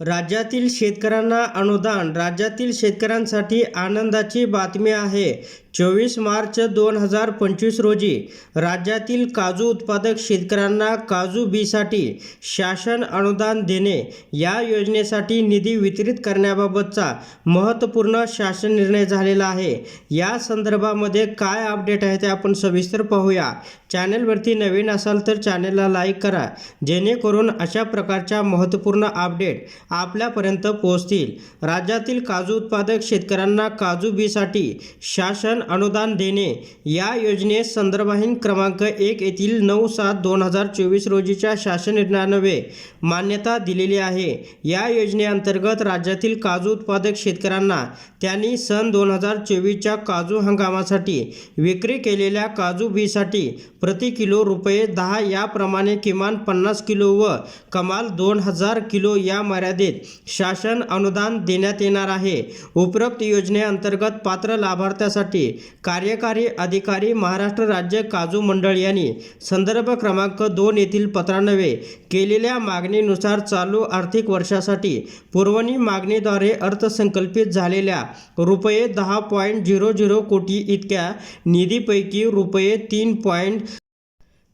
राज्यातील शेतकऱ्यांना अनुदान राज्यातील शेतकऱ्यांसाठी आनंदाची बातमी आहे. चोवीस मार्च दोन हजार पंचवीस रोजी राज्यातील काजू उत्पादक शेतकऱ्यांना काजू बीसाठी शासन अनुदान देणे या योजनेसाठी निधी वितरित करण्याबाबतचा महत्त्वपूर्ण शासन निर्णय झालेला आहे. या संदर्भामध्ये काय अपडेट आहे ते आपण सविस्तर पाहूया. चॅनलवरती नवीन असाल तर चॅनलला लाईक करा जेणेकरून अशा प्रकारच्या महत्त्वपूर्ण अपडेट आपल्यापर्यंत पोहोचतील. राज्यातील काजू उत्पादक शेतकऱ्यांना काजू बीसाठी शासन अनुदान देणे. या योजनेस संदर्भाहीन क्रमांक एक येथील नऊ सात दोन हजार चोवीस रोजीच्या शासन निर्णयान्वये मान्यता दिलेली आहे. या योजनेअंतर्गत राज्यातील काजू उत्पादक शेतकऱ्यांना त्यांनी सन दोन हजार चोवीसच्या काजू हंगामासाठी विक्री केलेल्या काजू बीसाठी प्रति किलो रुपये दहा याप्रमाणे किमान पन्नास किलो व कमाल दोन हजार किलो या मर्यादेत शासन अनुदान देण्यात येणार आहे. उपरोक्त योजनेअंतर्गत पात्र लाभार्थ्यासाठी कार्यकारी अधिकारी महाराष्ट्र राज्य काजू मंडळ यांनी संदर्भ क्रमांक दोन येथील पत्रान्वये केलेल्या मागणीनुसार चालू आर्थिक वर्षासाठी पुरवणी मागणीद्वारे अर्थसंकल्पित झालेल्या रुपये दहा पॉईंट झिरो झिरो कोटी इतक्या निधीपैकी रुपये तीन पॉईंट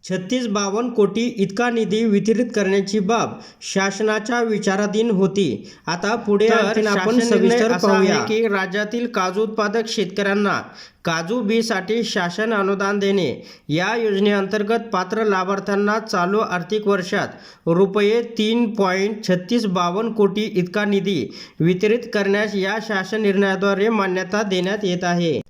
छत्तीस बावन्न कोटी इतका निधी वितरित करण्याची बाब शासनाच्या विचाराधीन होती. आता पुढे आपण सविस्तर पाहूया. की राज्यातील काजू उत्पादक शेतकऱ्यांना काजू बीसाठी शासन अनुदान देणे. या योजनेअंतर्गत पात्र लाभार्थ्यांना चालू आर्थिक वर्षात रुपये तीन पॉईंट छत्तीस बावन्न कोटी इतका निधी वितरित करण्यास या शासन निर्णयाद्वारे मान्यता देण्यात येत आहे.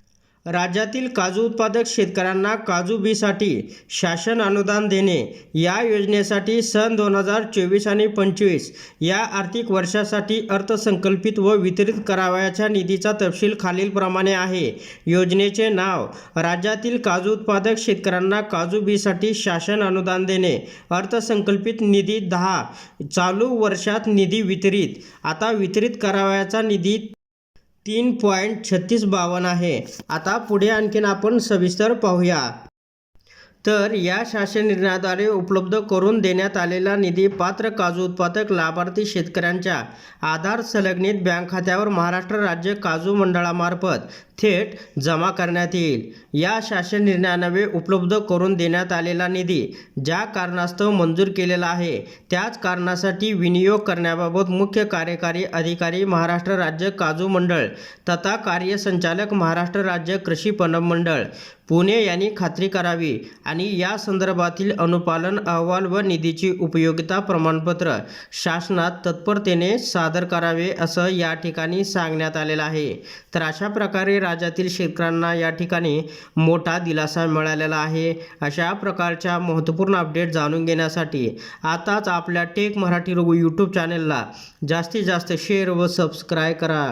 राज्यातील काजू उत्पादक शेतकऱ्यांना काजू बीसाठी शासन अनुदान देणे या योजनेसाठी सन दोन हजार चोवीस आणि पंचवीस या आर्थिक वर्षासाठी अर्थसंकल्पित व वितरित करावयाच्या निधीचा तपशील खालीलप्रमाणे आहे. योजनेचे नाव राज्यातील काजू उत्पादक शेतकऱ्यांना काजू बीसाठी शासन अनुदान देणे. अर्थसंकल्पित निधी दहा चालू वर्षात निधी वितरित. आता वितरित करावयाचा निधी तीन पॉईंट छत्तीस बावन्न आहे. आता पुढे आणखीन आपण सविस्तर पाहूया. तर या शासन निर्णयाद्वारे उपलब्ध करून देण्यात आलेला निधी पात्र काजू उत्पादक लाभार्थी शेतकऱ्यांच्या आधार संलग्नित बँक खात्यावर महाराष्ट्र राज्य काजू मंडळामार्फत थेट जमा करण्यात येईल. या शासन निर्णयानवे उपलब्ध करून देण्यात आलेला निधी ज्या कारणास्तव मंजूर केलेला आहे त्याच कारणासाठी विनियोग करण्याबाबत मुख्य कार्यकारी अधिकारी महाराष्ट्र राज्य काजू मंडळ तथा कार्यसंचालक महाराष्ट्र राज्य कृषी पणन मंडळ पुणे यांनी खात्री करावी आणि या संदर्भातील अनुपालन अहवाल व निधीची उपयोगिता प्रमाणपत्र शासनात तत्परतेने सादर करावे असं या ठिकाणी सांगण्यात आलेलं आहे. तर अशा प्रकारे राज्यातील शेतकऱ्यांना या ठिकाणी मोठा दिलासा मिळालेला आहे. अशा प्रकारच्या महत्त्वपूर्ण अपडेट जाणून घेण्यासाठी आताच आपल्या टेक मराठी यूट्यूब चॅनलला जास्तीत जास्त शेअर व सबस्क्राईब करा.